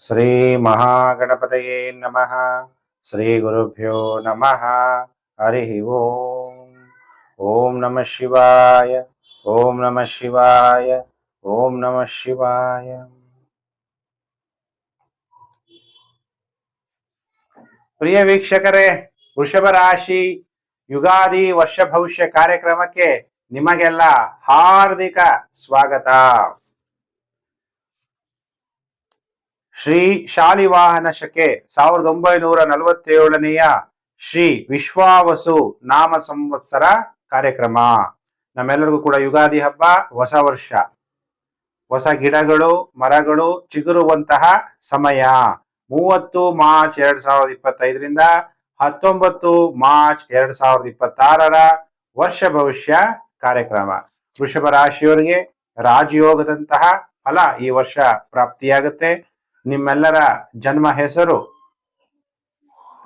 ಶ್ರೀ ಮಹಾಗಣಪತಯೇ ನಮಃ ಶ್ರೀ ಗುರುಭ್ಯೋ ನಮಃ ಹರಿ ಓಂ ಓಂ ನಮಃ ಶಿವಾಯ ಓಂ ನಮಃ ಶಿವಾಯ ಓಂ ನಮಃ ಶಿವಾಯ ಪ್ರಿಯ ವೀಕ್ಷಕರೇ, ವೃಷಭ ರಾಶಿ ಯುಗಾದಿ ವರ್ಷ ಭವಿಷ್ಯ ಕಾರ್ಯಕ್ರಮಕ್ಕೆ ನಿಮಗೆಲ್ಲ ಹಾರ್ದಿಕ ಸ್ವಾಗತ. ಶ್ರೀ ಶಾಲಿವಾಹನ ಶಕೆ ಸಾವಿರದ ಒಂಬೈನೂರ ನಲವತ್ತೇಳನೆಯ ಶ್ರೀ ವಿಶ್ವಾವಸು ನಾಮ ಸಂವತ್ಸರ ಕಾರ್ಯಕ್ರಮ. ನಮ್ಮೆಲ್ಲರಿಗೂ ಕೂಡ ಯುಗಾದಿ ಹಬ್ಬ, ಹೊಸ ವರ್ಷ. ಹೊಸ ಗಿಡಗಳು, ಮರಗಳು ಚಿಗುರುವಂತಹ ಸಮಯ. ಮೂವತ್ತು ಮಾರ್ಚ್ ಎರಡ್ ಸಾವಿರದ ಇಪ್ಪತ್ತೈದರಿಂದ ಹತ್ತೊಂಬತ್ತು ಮಾರ್ಚ್ ಎರಡ್ ಸಾವಿರದ ಇಪ್ಪತ್ತಾರರ ವರ್ಷ ಭವಿಷ್ಯ ಕಾರ್ಯಕ್ರಮ. ವೃಷಭ ರಾಶಿಯವರಿಗೆ ರಾಜಯೋಗದಂತಹ ಫಲ ಈ ವರ್ಷ ಪ್ರಾಪ್ತಿಯಾಗುತ್ತೆ. ನಿಮ್ಮೆಲ್ಲರ ಜನ್ಮ ಹೆಸರು.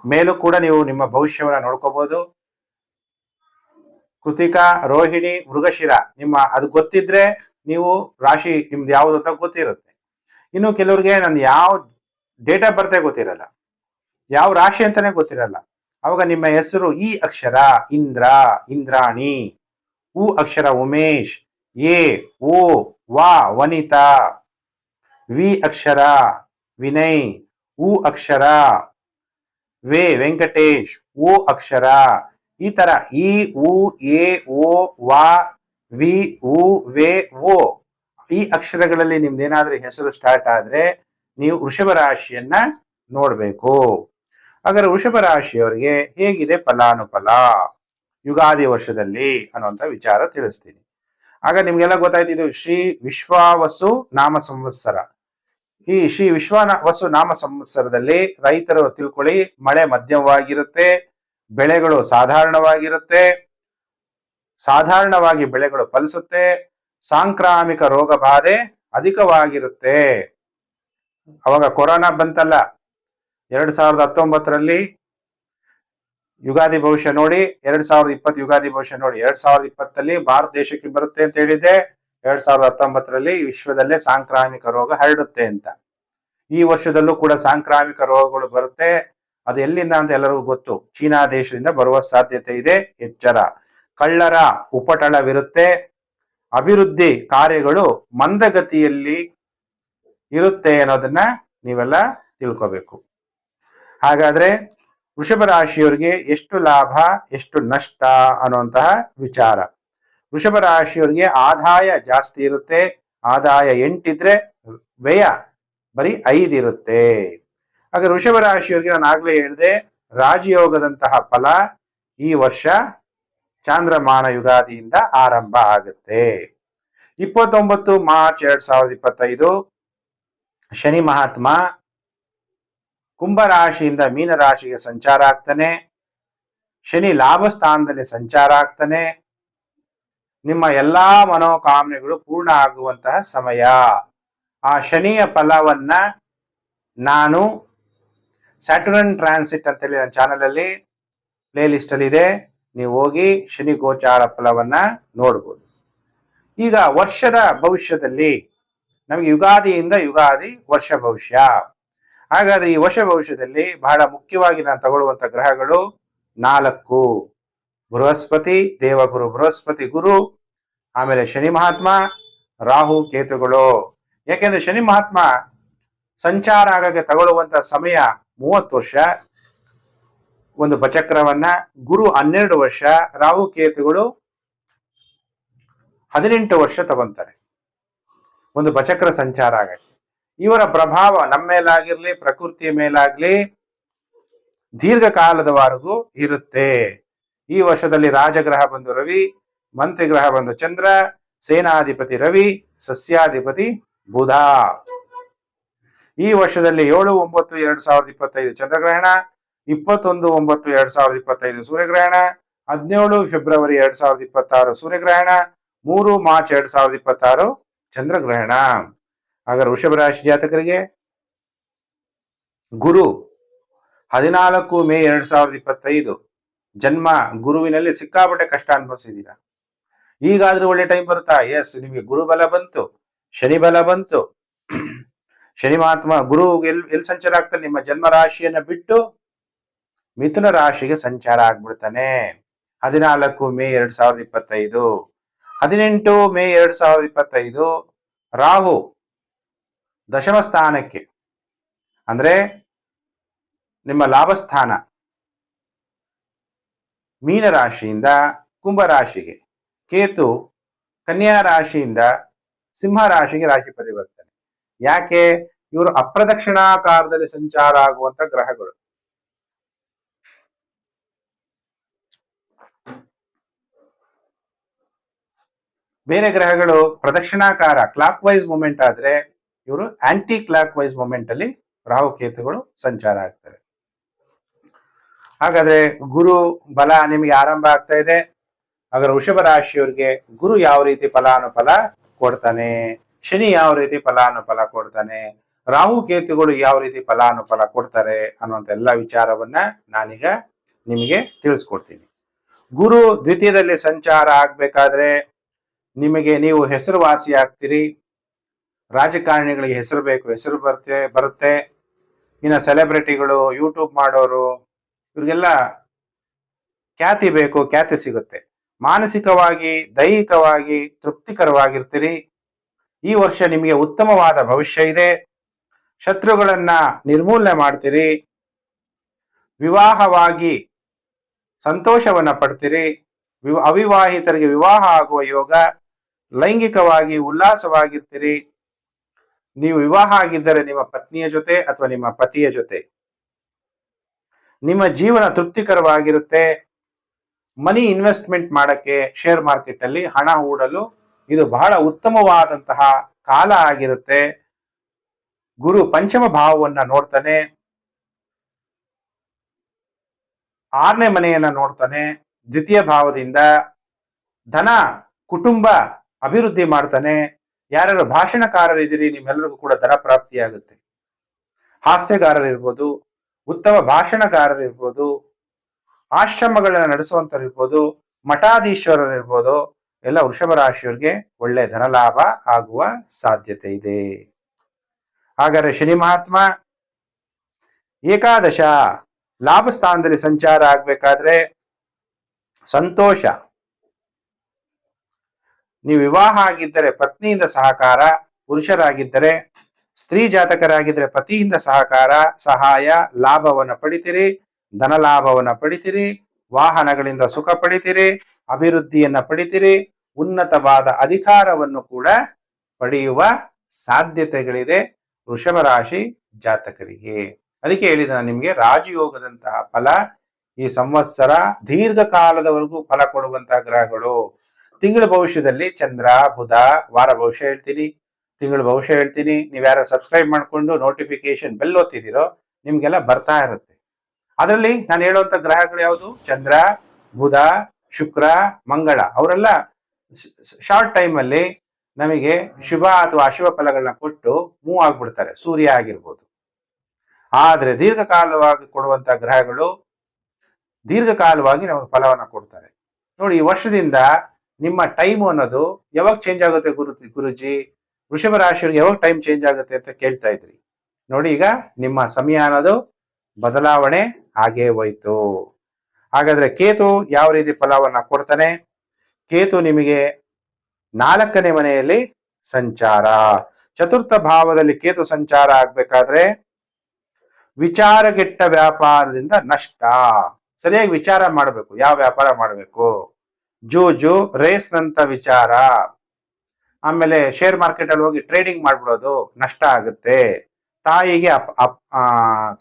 ಮೇಲೂ ಕೂಡ ನೀವು ನಿಮ್ಮ ಭವಿಷ್ಯವನ್ನ ನೋಡ್ಕೋಬಹುದು ಕೃತಿಕಾ, ರೋಹಿಣಿ, ಮೃಗಶಿರ, ನಿಮ್ಮ ಅದು ಗೊತ್ತಿದ್ರೆ ನೀವು ರಾಶಿ ನಿಮ್ದು ಯಾವುದು ಅಂತ ಗೊತ್ತಿರುತ್ತೆ. ಇನ್ನು ಕೆಲವರಿಗೆ ನನ್ ಯಾವ ಡೇಟ್ ಆಫ್ ಬರ್ತೆ ಗೊತ್ತಿರಲ್ಲ. ಯಾವ ರಾಶಿ ಅಂತಾನೆ ಗೊತ್ತಿರಲ್ಲ. ಅವಾಗ ನಿಮ್ಮ ಹೆಸರು ಈ ಅಕ್ಷರ, ಇಂದ್ರ, ಇಂದ್ರಾಣಿ, ಉ ಅಕ್ಷರ ಉಮೇಶ್, ಎ, ಓ, ವಾ, ವನಿತಾ, ವಿ ಅಕ್ಷರ ವಿನಯ್ ಉ ಅಕ್ಷರ, ವೇ ವೆಂಕಟೇಶ್, ಓ ಅಕ್ಷರ. ಈ ತರ ಇ ಉ, ಎ, ಓ, ವಾ, ವಿ, ಉ, ವೇ, ಓ. ಈ ಅಕ್ಷರಗಳಲ್ಲಿ ನಿಮ್ದೇನಾದ್ರೂ ಹೆಸರು ಸ್ಟಾರ್ಟ್ ಆದ್ರೆ ನೀವು ವೃಷಭ ರಾಶಿಯನ್ನ ನೋಡ್ಬೇಕು. ಹಾಗಾದ್ರೆ ವೃಷಭ ರಾಶಿಯವರಿಗೆ ಹೇಗಿದೆ ಫಲಾನುಫಲ? ಯುಗಾದಿ ವರ್ಷದಲ್ಲಿ ಅನ್ನುವಂತ ವಿಚಾರ ತಿಳಿಸ್ತೀನಿ. ಆಗ ನಿಮ್ಗೆಲ್ಲ ಗೊತ್ತಾಯ್ತು ಶ್ರೀ ವಿಶ್ವಾವಸು ನಾಮ ಸಂವತ್ಸರ. ಈ ಶ್ರೀ ವಿಶ್ವನ ವಸು ನಾಮ ಸಂವತ್ಸರದಲ್ಲಿ ರೈತರು ತಿಳ್ಕೊಳ್ಳಿ, ಮಳೆ ಮಧ್ಯಮವಾಗಿರುತ್ತೆ, ಬೆಳೆಗಳು ಸಾಧಾರಣವಾಗಿರುತ್ತೆ, ಸಾಧಾರಣವಾಗಿ ಬೆಳೆಗಳು ಫಲಿಸುತ್ತೆ, ಸಾಂಕ್ರಾಮಿಕ ರೋಗ ಬಾಧೆ ಅಧಿಕವಾಗಿರುತ್ತೆ. ಅವಾಗ ಕೊರೋನಾ ಬಂತಲ್ಲ, ಎರಡ್ ಸಾವಿರದ ಹತ್ತೊಂಬತ್ತರಲ್ಲಿ ಯುಗಾದಿ ಭವಿಷ್ಯ ನೋಡಿ, ಎರಡ್ ಸಾವಿರದ ಇಪ್ಪತ್ತು ಯುಗಾದಿ ಭವಿಷ್ಯ ನೋಡಿ, ಎರಡ್ ಸಾವಿರದ ಇಪ್ಪತ್ತಲ್ಲಿ ಭಾರತ ದೇಶಕ್ಕೆ ಬರುತ್ತೆ ಅಂತ ಹೇಳಿದೆ ಎರಡ್ ಸಾವಿರದ ಹತ್ತೊಂಬತ್ತರಲ್ಲಿ ವಿಶ್ವದಲ್ಲೇ ಸಾಂಕ್ರಾಮಿಕ ರೋಗ ಹರಡುತ್ತೆ ಅಂತ. ಈ ವರ್ಷದಲ್ಲೂ ಕೂಡ ಸಾಂಕ್ರಾಮಿಕ ರೋಗಗಳು ಬರುತ್ತೆ. ಅದು ಎಲ್ಲಿಂದ ಅಂತ ಎಲ್ಲರಿಗೂ ಗೊತ್ತು. ಚೀನಾ ದೇಶದಿಂದ ಬರುವ ಸಾಧ್ಯತೆ ಇದೆ. ಎಚ್ಚರ. ಕಳ್ಳರ ಉಪಟಳವಿರುತ್ತೆ. ಅಭಿವೃದ್ಧಿ ಕಾರ್ಯಗಳು ಮಂದಗತಿಯಲ್ಲಿ ಇರುತ್ತೆ ಅನ್ನೋದನ್ನ ನೀವೆಲ್ಲ ತಿಳ್ಕೋಬೇಕು. ಹಾಗಾದ್ರೆ ವೃಷಭ ರಾಶಿಯವರಿಗೆ ಎಷ್ಟು ಲಾಭ, ಎಷ್ಟು ನಷ್ಟ ಅನ್ನುವಂತಹ ವಿಚಾರ. ವೃಷಭ ರಾಶಿಯವರಿಗೆ ಆದಾಯ ಜಾಸ್ತಿ ಇರುತ್ತೆ. ಆದಾಯ ಎಂಟಿದ್ರೆ ವ್ಯಯ ಬರೀ ಐದಿರುತ್ತೆ ಹಾಗೆ ವೃಷಭ ರಾಶಿಯವರಿಗೆ ನಾನು ಆಗ್ಲೇ ಹೇಳಿದೆ, ರಾಜಯೋಗದಂತಹ ಫಲ ಈ ವರ್ಷ ಚಾಂದ್ರಮಾನ ಯುಗಾದಿಯಿಂದ ಆರಂಭ ಆಗುತ್ತೆ. ಇಪ್ಪತ್ತೊಂಬತ್ತು ಮಾರ್ಚ್ ಎರಡ್ ಸಾವಿರದ ಇಪ್ಪತ್ತೈದು, ಶನಿ ಮಹಾತ್ಮ ಕುಂಭರಾಶಿಯಿಂದ ಮೀನರಾಶಿಗೆ ಸಂಚಾರ ಆಗ್ತಾನೆ. ಶನಿ ಲಾಭ ಸ್ಥಾನದಲ್ಲಿ ಸಂಚಾರ ಆಗ್ತಾನೆ. ನಿಮ್ಮ ಎಲ್ಲಾ ಮನೋಕಾಮನೆಗಳು ಪೂರ್ಣ ಆಗುವಂತಹ ಸಮಯ. ಆ ಶನಿಯ ಫಲವನ್ನ ನಾನು ಸ್ಯಾಟರ್ನ್ ಟ್ರಾನ್ಸಿಟ್ ಅಂತೇಳಿ ನನ್ನ ಚಾನಲ್ ಅಲ್ಲಿ ಪ್ಲೇ ಲಿಸ್ಟ್ ಅಲ್ಲಿ ಇದೆ. ನೀವು ಹೋಗಿ ಶನಿ ಗೋಚಾರ ಫಲವನ್ನ ನೋಡ್ಬೋದು. ಈಗ ವರ್ಷದ ಭವಿಷ್ಯದಲ್ಲಿ ನಮಗೆ ಯುಗಾದಿಯಿಂದ ಯುಗಾದಿ ವರ್ಷ ಭವಿಷ್ಯ. ಹಾಗಾದ್ರೆ ಈ ವರ್ಷ ಭವಿಷ್ಯದಲ್ಲಿ ಬಹಳ ಮುಖ್ಯವಾಗಿ ನಾನು ತಗೊಳ್ಳುವಂತ ಗ್ರಹಗಳು ನಾಲ್ಕು. ಬೃಹಸ್ಪತಿ ದೇವಗುರು, ಬೃಹಸ್ಪತಿ ಗುರು, ಆಮೇಲೆ ಶನಿ ಮಹಾತ್ಮ, ರಾಹು, ಕೇತುಗಳು. ಯಾಕೆಂದ್ರೆ ಶನಿ ಮಹಾತ್ಮ ಸಂಚಾರ ಆಗಕ್ಕೆ ತಗೊಳ್ಳುವಂತ ಸಮಯ ಮೂವತ್ತು ವರ್ಷ, ಒಂದು ಬಚಕ್ರವನ್ನ ಗುರು ಹನ್ನೆರಡು ವರ್ಷ, ರಾಹು, ಕೇತುಗಳು ಹದಿನೆಂಟು ವರ್ಷ ತಗೊಂತಾರೆ. ಒಂದು ಬಚಕ್ರ ಸಂಚಾರ ಆಗಕ್ಕೆ ಇವರ ಪ್ರಭಾವ ನಮ್ಮ ಮೇಲಾಗಿರ್ಲಿ, ಪ್ರಕೃತಿಯ ಮೇಲಾಗ್ಲಿ, ದೀರ್ಘಕಾಲದವರೆಗೂ ಇರುತ್ತೆ. ಈ ವರ್ಷದಲ್ಲಿ ರಾಜಗ್ರಹ ಬಂದು ರವಿ, ಮಂತ್ರಿಗ್ರಹ ಬಂದು ಚಂದ್ರ, ಸೇನಾಧಿಪತಿ ರವಿ, ಸಸ್ಯಾಧಿಪತಿ ಬುಧ. ಈ ವರ್ಷದಲ್ಲಿ ಏಳು, ಒಂಬತ್ತು, ಎರಡ್ ಸಾವಿರದ ಇಪ್ಪತ್ತೈದು ಚಂದ್ರಗ್ರಹಣ, ಇಪ್ಪತ್ತೊಂದು, ಒಂಬತ್ತು, ಎರಡ್ ಸಾವಿರದ ಇಪ್ಪತ್ತೈದು ಸೂರ್ಯಗ್ರಹಣ, ಹದಿನೇಳು ಫೆಬ್ರವರಿ ಎರಡ್ ಸಾವಿರದ ಇಪ್ಪತ್ತಾರು ಸೂರ್ಯಗ್ರಹಣ, ಮೂರು ಮಾರ್ಚ್ ಎರಡ್ ಸಾವಿರದ ಇಪ್ಪತ್ತಾರು ಚಂದ್ರಗ್ರಹಣ. ಹಾಗಾದ್ರೆ ವೃಷಭ ರಾಶಿ ಜಾತಕರಿಗೆ ಗುರು ಹದಿನಾಲ್ಕು ಮೇ ಎರಡ್ ಸಾವಿರದ ಇಪ್ಪತ್ತೈದು ಜನ್ಮ ಗುರುವಿನಲ್ಲಿ ಸಿಕ್ಕಾಪಟ್ಟೆ ಕಷ್ಟ ಅನುಭವಿಸಿದ್ದೀರಾ? ಈಗಾದ್ರೂ ಒಳ್ಳೆ ಟೈಮ್ ಬರುತ್ತಾ? ಎಸ್ ನಿಮಗೆ ಗುರು ಬಲ ಬಂತು ಶನಿ ಬಲ ಬಂತು. ಶನಿ ಮಹಾತ್ಮ ಗುರು ಎಲ್ ಎಲ್ಲಿ ಸಂಚಾರ ಆಗ್ತಾನೆ? ನಿಮ್ಮ ಜನ್ಮ ರಾಶಿಯನ್ನ ಬಿಟ್ಟು ಮಿಥುನ ರಾಶಿಗೆ ಸಂಚಾರ ಆಗ್ಬಿಡ್ತಾನೆ. ಹದಿನಾಲ್ಕು ಮೇ ಎರಡ್ ಸಾವಿರದ ಇಪ್ಪತ್ತೈದು. ಹದಿನೆಂಟು ಮೇ ಎರಡ್ ಸಾವಿರದ ಇಪ್ಪತ್ತೈದು, ರಾಹು ದಶಮ ಸ್ಥಾನಕ್ಕೆ. ಅಂದ್ರೆ ನಿಮ್ಮ ಲಾಭಸ್ಥಾನ. ಮೀನ ರಾಶಿಯಿಂದ ಕುಂಭ ರಾಶಿಗೆ. ಕೇತು ಕನ್ಯಾ ರಾಶಿಯಿಂದ ಸಿಂಹ ರಾಶಿಗೆ ರಾಶಿ ಪರಿವರ್ತನೆ. ಯಾಕೆ? ಇವರು ಅಪ್ರದಕ್ಷಿಣಾಕಾರದಲ್ಲಿ ಸಂಚಾರ ಆಗುವಂತ ಗ್ರಹಗಳು. ಬೇರೆ ಗ್ರಹಗಳು ಪ್ರದಕ್ಷಿಣಾಕಾರ ಕ್ಲಾಕ್ ವೈಸ್ ಮೂಮೆಂಟ್ ಆದ್ರೆ ಇವರು ಆಂಟಿ ಕ್ಲಾಕ್ ವೈಸ್ ಮೂಮೆಂಟ್ ಅಲ್ಲಿ ರಾಹು ಕೇತುಗಳು ಸಂಚಾರ ಆಗ್ತಾರೆ. ಹಾಗಾದ್ರೆ ಗುರು ಬಲ ನಿಮಗೆ ಆರಂಭ ಆಗ್ತಾ ಇದೆ. ಅದರ ವೃಷಭ ರಾಶಿಯವರಿಗೆ ಗುರು ಯಾವ ರೀತಿ ಫಲಾನುಫಲ ಕೊಡ್ತಾನೆ? ಶನಿ ಯಾವ ರೀತಿ ಫಲಾನುಫಲ ಕೊಡ್ತಾನೆ? ರಾಹು ಕೇತುಗಳು ಯಾವ ರೀತಿ ಫಲಾನುಫಲ ಕೊಡ್ತಾರೆ ಅನ್ನುವಂತ ಎಲ್ಲ ವಿಚಾರವನ್ನ ನಾನೀಗ ನಿಮಗೆ ತಿಳಿಸ್ಕೊಡ್ತೀನಿ. ಗುರು ದ್ವಿತೀಯದಲ್ಲಿ ಸಂಚಾರ ಆಗ್ಬೇಕಾದ್ರೆ ನಿಮಗೆ ನೀವು ಹೆಸರುವಾಸಿ ಆಗ್ತೀರಿ. ರಾಜಕಾರಣಿಗಳಿಗೆ ಹೆಸರು ಬೇಕು, ಹೆಸರು ಬರುತ್ತೆ ಬರುತ್ತೆ. ಇನ್ನು ಸೆಲೆಬ್ರಿಟಿಗಳು ಯೂಟ್ಯೂಬ್ ಮಾಡೋರು ಇವ್ರಿಗೆಲ್ಲ ಖ್ಯಾತಿ ಬೇಕು, ಖ್ಯಾತಿ ಸಿಗುತ್ತೆ. ಮಾನಸಿಕವಾಗಿ, ದೈಹಿಕವಾಗಿ ತೃಪ್ತಿಕರವಾಗಿರ್ತೀರಿ. ಈ ವರ್ಷ ನಿಮಗೆ ಉತ್ತಮವಾದ ಭವಿಷ್ಯ ಇದೆ. ಶತ್ರುಗಳನ್ನ ನಿರ್ಮೂಲನೆ ಮಾಡ್ತೀರಿ. ವಿವಾಹವಾಗಿ ಸಂತೋಷವನ್ನ ಪಡ್ತೀರಿ. ವಿವ- ಅವಿವಾಹಿತರಿಗೆ ವಿವಾಹ ಆಗುವ ಯೋಗ, ಲೈಂಗಿಕವಾಗಿ ಉಲ್ಲಾಸವಾಗಿರ್ತೀರಿ. ನೀವು ವಿವಾಹ ಆಗಿದ್ದರೆ ನಿಮ್ಮ ಪತ್ನಿಯ ಜೊತೆ ಅಥವಾ ನಿಮ್ಮ ಪತಿಯ ಜೊತೆ. ನಿಮ್ಮ ಜೀವನ ತೃಪ್ತಿಕರವಾಗಿರುತ್ತೆ. ಮನಿ ಇನ್ವೆಸ್ಟ್ಮೆಂಟ್ ಮಾಡಕ್ಕೆ ಶೇರ್ ಮಾರ್ಕೆಟ್ ಅಲ್ಲಿ ಹಣ ಹೂಡಲು ಇದು ಬಹಳ ಉತ್ತಮವಾದಂತಹ ಕಾಲ ಆಗಿರುತ್ತೆ. ಗುರು ಪಂಚಮ ಭಾವವನ್ನ ನೋಡ್ತಾನೆ. ಆರನೇ ಮನೆಯನ್ನ ನೋಡ್ತಾನೆ. ದ್ವಿತೀಯ ಭಾವದಿಂದ ಧನ, ಕುಟುಂಬ ಅಭಿವೃದ್ಧಿ ಮಾಡ್ತಾನೆ. ಯಾರ್ಯಾರು ಭಾಷಣಕಾರರಿದ್ದೀರಿ ನಿಮ್ಮೆಲ್ಲರಿಗೂ ಕೂಡ ಧನ ಪ್ರಾಪ್ತಿಯಾಗುತ್ತೆ. ಹಾಸ್ಯಗಾರರಿರ್ಬೋದು ಉತ್ತಮ ಭಾಷಣಕಾರರಿರ್ಬೋದು ಆಶ್ರಮಗಳನ್ನ ನಡೆಸುವಂತರಿರ್ಬೋದು ಮಠಾಧೀಶ್ವರರಿರ್ಬೋದು ಎಲ್ಲ ವೃಷಭ ರಾಶಿಯವರಿಗೆ ಒಳ್ಳೆ ಧನಲಾಭ ಆಗುವ ಸಾಧ್ಯತೆ ಇದೆ. ಹಾಗಾದ್ರೆ ಶನಿ ಮಹಾತ್ಮ, ಏಕಾದಶ, ಲಾಭ ಸ್ಥಾನದಲ್ಲಿ ಸಂಚಾರ ಆಗ್ಬೇಕಾದ್ರೆ ಸಂತೋಷ. ನೀವು ವಿವಾಹ ಆಗಿದ್ದರೆ ಪತ್ನಿಯಿಂದ ಸಹಕಾರ, ಪುರುಷರಾಗಿದ್ದರೆ ಸ್ತ್ರೀ ಜಾತಕರಾಗಿದ್ರೆ ಪತಿಯಿಂದ ಸಹಕಾರ, ಸಹಾಯ, ಲಾಭವನ್ನ ಪಡಿತೀರಿ, ಧನ ಲಾಭವನ್ನ ಪಡಿತೀರಿ, ವಾಹನಗಳಿಂದ ಸುಖ ಪಡಿತೀರಿ, ಅಭಿವೃದ್ಧಿಯನ್ನ ಪಡಿತೀರಿ, ಉನ್ನತವಾದ ಅಧಿಕಾರವನ್ನು ಕೂಡ ಪಡೆಯುವ ಸಾಧ್ಯತೆಗಳಿದೆ ವೃಷಭ ರಾಶಿ ಜಾತಕರಿಗೆ. ಅದಕ್ಕೆ ಹೇಳಿದ ನಾನು ನಿಮಗೆ, ರಾಜಯೋಗದಂತಹ ಫಲ, ಈ ಸಂವತ್ಸರ ದೀರ್ಘಕಾಲದವರೆಗೂ ಫಲ ಕೊಡುವಂತಹ ಗ್ರಹಗಳು. ತಿಂಗಳ ಭವಿಷ್ಯದಲ್ಲಿ ಚಂದ್ರ, ಬುಧ, ವಾರ ಭವಿಷ್ಯ ಹೇಳ್ತೀನಿ. ತಿಂಗಳ ಭವಿಷ್ಯ ಹೇಳ್ತೀನಿ, ನೀವು ಯಾರು ಸಬ್ಸ್ಕ್ರೈಬ್ ಮಾಡಿಕೊಂಡು ನೋಟಿಫಿಕೇಶನ್ ಬೆಲ್ ಓದ್ತಿದ್ದೀರೋ ನಿಮಗೆಲ್ಲ ಬರ್ತಾ ಇರುತ್ತೆ. ಅದರಲ್ಲಿ ನಾನು ಹೇಳುವಂಥ ಗ್ರಹಗಳು ಯಾವುದು? ಚಂದ್ರ, ಬುಧ, ಶುಕ್ರ, ಮಂಗಳ. ಅವರೆಲ್ಲ ಶಾರ್ಟ್ ಟೈಮಲ್ಲಿ ನಮಗೆ ಶುಭ ಅಥವಾ ಅಶುಭ ಫಲಗಳನ್ನ ಕೊಟ್ಟು ಮೂವ್ ಆಗ್ಬಿಡ್ತಾರೆ. ಸೂರ್ಯ ಆಗಿರ್ಬೋದು. ಆದರೆ ದೀರ್ಘಕಾಲವಾಗಿ ಕೊಡುವಂಥ ಗ್ರಹಗಳು ದೀರ್ಘಕಾಲವಾಗಿ ನಮಗೆ ಫಲವನ್ನ ಕೊಡ್ತಾರೆ. ನೋಡಿ, ಈ ವರ್ಷದಿಂದ ನಿಮ್ಮ ಟೈಮ್ ಅನ್ನೋದು ಯಾವಾಗ ಚೇಂಜ್ ಆಗುತ್ತೆ ಗುರು, ಗುರುಜಿ? ವೃಷಭ ರಾಶಿಯವರಿಗೆ ಯಾವಾಗ ಟೈಮ್ ಚೇಂಜ್ ಆಗುತ್ತೆ ಅಂತ ಕೇಳ್ತಾ ಇದ್ರಿ. ನೋಡಿ ಈಗ ನಿಮ್ಮ ಸಮಯ ಅನ್ನೋದು ಬದಲಾವಣೆ ಆಗೇ ಹೋಯ್ತು. ಹಾಗಾದ್ರೆ ಕೇತು ಯಾವ ರೀತಿ ಫಲವನ್ನ ಕೊಡ್ತಾನೆ? ಕೇತು ನಿಮಗೆ ನಾಲ್ಕನೇ ಮನೆಯಲ್ಲಿ ಸಂಚಾರ. ಚತುರ್ಥ ಭಾವದಲ್ಲಿ ಕೇತು ಸಂಚಾರ ಆಗ್ಬೇಕಾದ್ರೆ ವಿಚಾರಗೆಟ್ಟ ವ್ಯಾಪಾರದಿಂದ ನಷ್ಟ. ಸರಿಯಾಗಿ ವಿಚಾರ ಮಾಡಬೇಕು. ಯಾವ ವ್ಯಾಪಾರ ಮಾಡಬೇಕು? ಜೂಜು ರೇಸ್ ನಂತ ವಿಚಾರ. ಆಮೇಲೆ ಶೇರ್ ಮಾರ್ಕೆಟ್ ಅಲ್ಲಿ ಹೋಗಿ ಟ್ರೇಡಿಂಗ್ ಮಾಡ್ಬಿಡೋದು ನಷ್ಟ ಆಗುತ್ತೆ. ತಾಯಿಗೆ ಅಪ್ ಅಪ್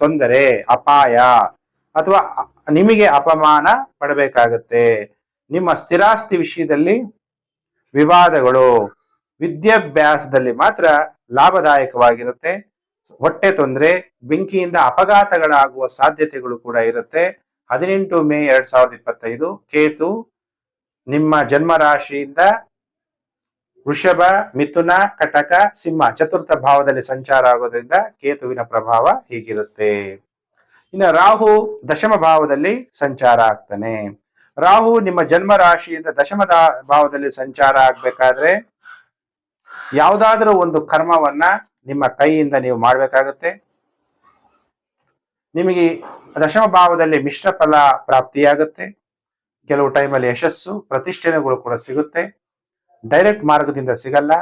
ತೊಂದರೆ, ಅಪಾಯ ಅಥವಾ ನಿಮಗೆ ಅಪಮಾನ ಪಡಬೇಕಾಗತ್ತೆ. ನಿಮ್ಮ ಸ್ಥಿರಾಸ್ತಿ ವಿಷಯದಲ್ಲಿ ವಿವಾದಗಳು ವಿದ್ಯಾಭ್ಯಾಸದಲ್ಲಿ ಮಾತ್ರ ಲಾಭದಾಯಕವಾಗಿರುತ್ತೆ. ಹೊಟ್ಟೆ ತೊಂದರೆ, ಬೆಂಕಿಯಿಂದ ಅಪಘಾತಗಳಾಗುವ ಸಾಧ್ಯತೆಗಳು ಕೂಡ ಇರುತ್ತೆ. ಹದಿನೆಂಟು ಮೇ ಎರಡ್ ಸಾವಿರದ ಇಪ್ಪತ್ತೈದು, ಕೇತು ನಿಮ್ಮ ಜನ್ಮ ರಾಶಿಯಿಂದ ವೃಷಭ, ಮಿಥುನ, ಕಟಕ, ಸಿಂಹ ಚತುರ್ಥ ಭಾವದಲ್ಲಿ ಸಂಚಾರ ಆಗೋದ್ರಿಂದ ಕೇತುವಿನ ಪ್ರಭಾವ ಹೀಗಿರುತ್ತೆ. ಇನ್ನು ರಾಹು ದಶಮ ಭಾವದಲ್ಲಿ ಸಂಚಾರ ಆಗ್ತಾನೆ. ರಾಹು ನಿಮ್ಮ ಜನ್ಮ ರಾಶಿಯಿಂದ ದಶಮದ ಭಾವದಲ್ಲಿ ಸಂಚಾರ ಆಗ್ಬೇಕಾದ್ರೆ ಯಾವುದಾದ್ರೂ ಒಂದು ಕರ್ಮವನ್ನ ನಿಮ್ಮ ಕೈಯಿಂದ ನೀವು ಮಾಡಬೇಕಾಗತ್ತೆ. ನಿಮಗೆ ದಶಮ ಭಾವದಲ್ಲಿ ಮಿಶ್ರ ಫಲ ಪ್ರಾಪ್ತಿಯಾಗುತ್ತೆ. ಕೆಲವು ಟೈಮಲ್ಲಿ ಯಶಸ್ಸು ಪ್ರತಿಷ್ಠೆಗಳು ಕೂಡ ಸಿಗುತ್ತೆ. ಡೈರೆಕ್ಟ್ ಮಾರ್ಗದಿಂದ ಸಿಗಲ್ಲ.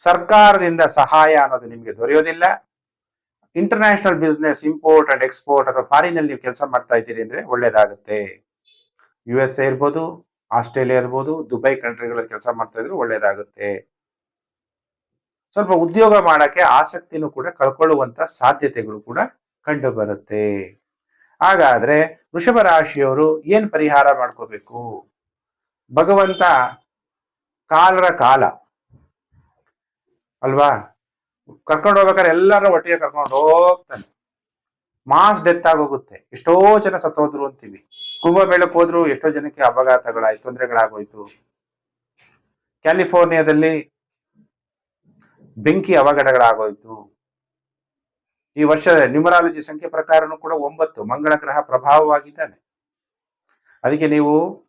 ಸರ್ಕಾರದಿಂದ ಸಹಾಯ ಅನ್ನೋದು ನಿಮಗೆ ದೊರೆಯೋದಿಲ್ಲ. International business import and export ಅಥವಾ ಫಾರಿನಲ್ಲಿ ನೀವು ಕೆಲಸ ಮಾಡ್ತಾ ಇದ್ದೀರಿ ಅಂದ್ರೆ ಒಳ್ಳೇದಾಗುತ್ತೆ. ಯು ಎಸ್ ಎ ಇರ್ಬೋದು ಆಸ್ಟ್ರೇಲಿಯಾ ಇರ್ಬೋದು ದುಬೈ ಕಂಟ್ರಿಗಳಲ್ಲಿ ಕೆಲಸ ಮಾಡ್ತಾ ಇದ್ರೆ ಒಳ್ಳೇದಾಗುತ್ತೆ. ಸ್ವಲ್ಪ ಉದ್ಯೋಗ ಮಾಡೋಕ್ಕೆ ಆಸಕ್ತಿನೂ ಕೂಡ ಕಳ್ಕೊಳ್ಳುವಂತ ಸಾಧ್ಯತೆಗಳು ಕೂಡ ಕಂಡು ಬರುತ್ತೆ ಹಾಗಾದ್ರೆ ವೃಷಭ ರಾಶಿಯವರು ಏನು ಪರಿಹಾರ ಮಾಡ್ಕೋಬೇಕು? ಭಗವಂತ ಕಾಲರ ಕಾಲ. ಅಲ್ವಾ? ಕರ್ಕೊಂಡು ಹೋಗ್ಬೇಕಾದ್ರೆ ಎಲ್ಲರ ಒಟ್ಟಿಗೆ ಕರ್ಕೊಂಡು ಹೋಗ್ತಾನೆ. ಮಾಸ್ ಡೆತ್ ಆಗೋಗುತ್ತೆ ಎಷ್ಟೋ ಜನ ಸತ್ತೋದ್ರು ಅಂತೀವಿ. ಕುಂಭಮೇಳಕ್ಕೆ ಹೋದ್ರು ಎಷ್ಟೋ ಜನಕ್ಕೆ ಅಪಘಾತಗಳಾಯ್ತು, ತೊಂದರೆಗಳಾಗೋಯ್ತು. ಕ್ಯಾಲಿಫೋರ್ನಿಯಾದಲ್ಲಿ ಬೆಂಕಿ ಅವಘಡಗಳಾಗೋಯ್ತು. ಈ ವರ್ಷದ ನ್ಯೂಮರಾಲಜಿ ಸಂಖ್ಯೆ ಪ್ರಕಾರನೂ ಕೂಡ ಒಂಬತ್ತು. ಮಂಗಳ ಗ್ರಹ ಪ್ರಭಾವವಾಗಿದ್ದಾನೆ. ಅದಕ್ಕೆ ನೀವು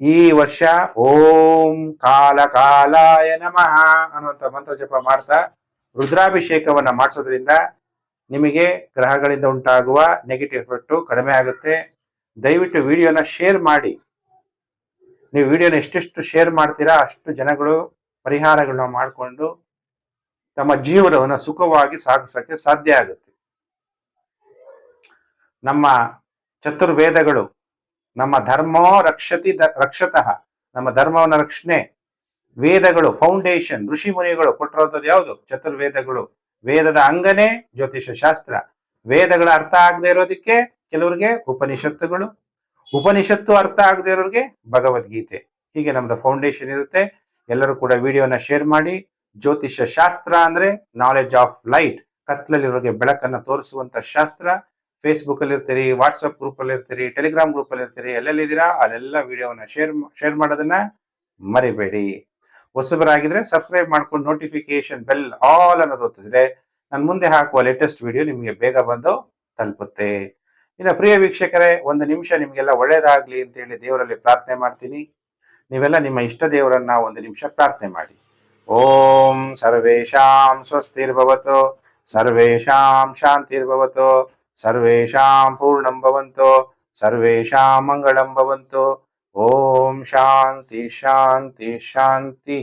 ಈ ವರ್ಷ ಓಂ ಕಾಲ ಕಾಲಾಯ ನಮಃ ಅನ್ನುವಂಥ ಮಂತ್ರ ಜಪ ಮಾಡ್ತಾ ರುದ್ರಾಭಿಷೇಕವನ್ನ ಮಾಡಿಸೋದ್ರಿಂದ ನಿಮಗೆ ಗ್ರಹಗಳಿಂದ ಉಂಟಾಗುವ ನೆಗೆಟಿವ್ ಎಫೆಕ್ಟು ಕಡಿಮೆ ಆಗುತ್ತೆ. ದಯವಿಟ್ಟು ವಿಡಿಯೋನ ಶೇರ್ ಮಾಡಿ. ನೀವು ವಿಡಿಯೋನ ಎಷ್ಟೆಷ್ಟು ಶೇರ್ ಮಾಡ್ತೀರಾ, ಅಷ್ಟು ಜನಗಳು ಪರಿಹಾರಗಳನ್ನ ಮಾಡಿಕೊಂಡು ತಮ್ಮ ಜೀವನವನ್ನು ಸುಖವಾಗಿ ಸಾಗಿಸೋಕ್ಕೆ ಸಾಧ್ಯ ಆಗುತ್ತೆ. ನಮ್ಮ ಚತುರ್ವೇದಗಳು ನಮ್ಮ ಧರ್ಮೋ ರಕ್ಷತಿ ರಕ್ಷತಃ. ನಮ್ಮ ಧರ್ಮವನ್ನ ರಕ್ಷಣೆ. ವೇದಗಳು ಫೌಂಡೇಶನ್ ಋಷಿ ಮುನಿಗಳು ಕೊಟ್ಟಿರುವಂಥದ್ದು ಯಾವುದು? ಚತುರ್ವೇದಗಳು. ವೇದದ ಅಂಗನೇ ಜ್ಯೋತಿಷ ಶಾಸ್ತ್ರ. ವೇದಗಳ ಅರ್ಥ ಆಗದೆ ಇರೋದಕ್ಕೆ ಕೆಲವರಿಗೆ ಉಪನಿಷತ್ತುಗಳು. ಉಪನಿಷತ್ತು ಅರ್ಥ ಆಗದೆ ಇರೋರಿಗೆ ಭಗವದ್ಗೀತೆ. ಹೀಗೆ ನಮ್ದು ಫೌಂಡೇಶನ್ ಇರುತ್ತೆ. ಎಲ್ಲರೂ ಕೂಡ ವಿಡಿಯೋನ ಶೇರ್ ಮಾಡಿ. ಜ್ಯೋತಿಷ ಶಾಸ್ತ್ರ ಅಂದ್ರೆ ನಾಲೆಡ್ಜ್ ಆಫ್ ಲೈಟ್ ಕತ್ಲಲ್ಲಿರೋರಿಗೆ ಬೆಳಕನ್ನ ತೋರಿಸುವಂತ ಶಾಸ್ತ್ರ. ಫೇಸ್ಬುಕ್ ಅಲ್ಲಿ ಇರ್ತೀರಿ ವಾಟ್ಸ್ಆಪ್ ಗ್ರೂಪ್ ಅಲ್ಲಿ ಇರ್ತೀರಿ ಟೆಲಿಗ್ರಾಮ್ ಗ್ರೂಪ್ ಅಲ್ಲಿ ಇರ್ತೀರಿ ಎಲ್ಲೆಲ್ಲಿದ್ದೀರಾ ಅಲ್ಲೆಲ್ಲ ವಿಡಿಯೋನ ಶೇರ್ ಶೇರ್ ಮಾಡೋದನ್ನ ಮರಿಬೇಡಿ. ಹೊಸಬರಾಗಿದ್ರೆ ಸಬ್ಸ್ಕ್ರೈಬ್ ಮಾಡ್ಕೊಂಡು ನೋಟಿಫಿಕೇಶನ್ ಬೆಲ್ ಆಲ್ ಅನ್ನೋದು ಒತ್ತಿದ್ರೆ ನಾನು ಮುಂದೆ ಹಾಕುವ ಲೇಟೆಸ್ಟ್ ವಿಡಿಯೋ ನಿಮಗೆ ಬೇಗ ಬಂದು ತಲುಪುತ್ತೆ. ಇನ್ನು ಪ್ರಿಯ ವೀಕ್ಷಕರೇ, ಒಂದು ನಿಮಿಷ ನಿಮಗೆಲ್ಲ ಒಳ್ಳೇದಾಗ್ಲಿ ಅಂತ ಹೇಳಿ ದೇವರಲ್ಲಿ ಪ್ರಾರ್ಥನೆ ಮಾಡ್ತೀನಿ. ನೀವೆಲ್ಲ ನಿಮ್ಮ ಇಷ್ಟ ದೇವರನ್ನ ಒಂದು ನಿಮಿಷ ಪ್ರಾರ್ಥನೆ ಮಾಡಿ. ಓಂ ಸರ್ವೇಶಾಂ ಸ್ವಸ್ತಿರ್ಭವತು ಸರ್ವೇಶಾಂ ಶಾಂತಿರ್ಭವತು ಸರ್ವೇಶಾಂ ಪೂರ್ಣಂ ಭವಂತು ಸರ್ವೇಷಾಂ ಮಂಗಳಂ ಭವಂತು ಓಂ ಶಾಂತಿ ಶಾಂತಿ ಶಾಂತಿ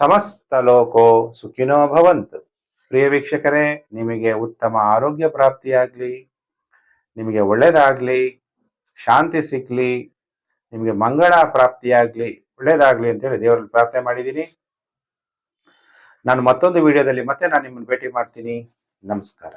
ಸಮಸ್ತ ಲೋಕೋ ಸುಖಿನೋ ಭವಂತು ಪ್ರಿಯ ವೀಕ್ಷಕರೇ ನಿಮಗೆ ಉತ್ತಮ ಆರೋಗ್ಯ ಪ್ರಾಪ್ತಿಯಾಗಲಿ, ನಿಮಗೆ ಒಳ್ಳೇದಾಗಲಿ, ಶಾಂತಿ ಸಿಕ್ಕಲಿ ನಿಮಗೆ ಮಂಗಳ ಪ್ರಾಪ್ತಿಯಾಗಲಿ, ಒಳ್ಳೇದಾಗಲಿ ಅಂತೇಳಿ ದೇವರಲ್ಲಿ ಪ್ರಾರ್ಥನೆ ಮಾಡಿದ್ದೀನಿ. ನಾನು ಮತ್ತೊಂದು ವಿಡಿಯೋದಲ್ಲಿ ಮತ್ತೆ ನಾನು ನಿಮ್ಮನ್ನು ಭೇಟಿ ಮಾಡ್ತೀನಿ. ನಮಸ್ಕಾರ.